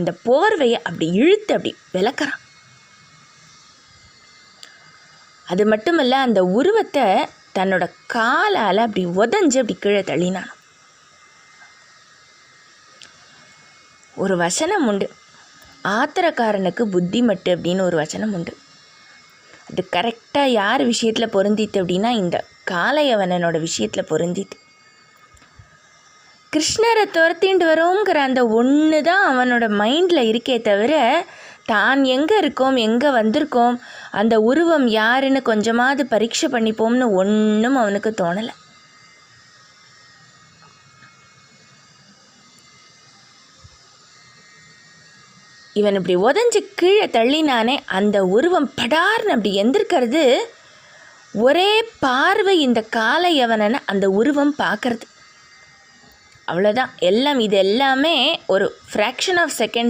அந்த போர்வையை அப்படி இழுத்து அப்படி விளக்குறான். அது மட்டுமல்ல அந்த உருவத்தை தன்னோட காலால் அப்படி உதஞ்சு அப்படி கீழே தள்ளினான். ஒரு வசனம் உண்டு. ஆத்திரக்காரனுக்கு புத்தி மட்டு அப்படின்னு ஒரு வசனம் உண்டு. அது கரெக்டாக யார் விஷயத்தில் பொருந்தித்து அப்படின்னா இந்த காளையவனனோட விஷயத்தில் பொருந்தித்து. கிருஷ்ணரை துரத்திண்டு வரோங்கிற அந்த ஒன்று தான் அவனோட மைண்டில் இருக்கே தவிர தான் எங்கே இருக்கோம்? எங்கே வந்திருக்கோம்? அந்த உருவம் யாருன்னு கொஞ்சமாவது பரீட்சை பண்ணிப்போம்னு ஒன்றும் அவனுக்கு தோணலை. இவன் இப்படி உதஞ்சி கீழே தள்ளினானே அந்த உருவம் படார்னு அப்படி எந்திருக்கிறது ஒரே பார்வை இந்த காளையவனனை அந்த உருவம் பார்க்கறது அவ்வளோதான் எல்லாம் இது எல்லாமே ஒரு ஃப்ராக்ஷன் ஆஃப் செகண்ட்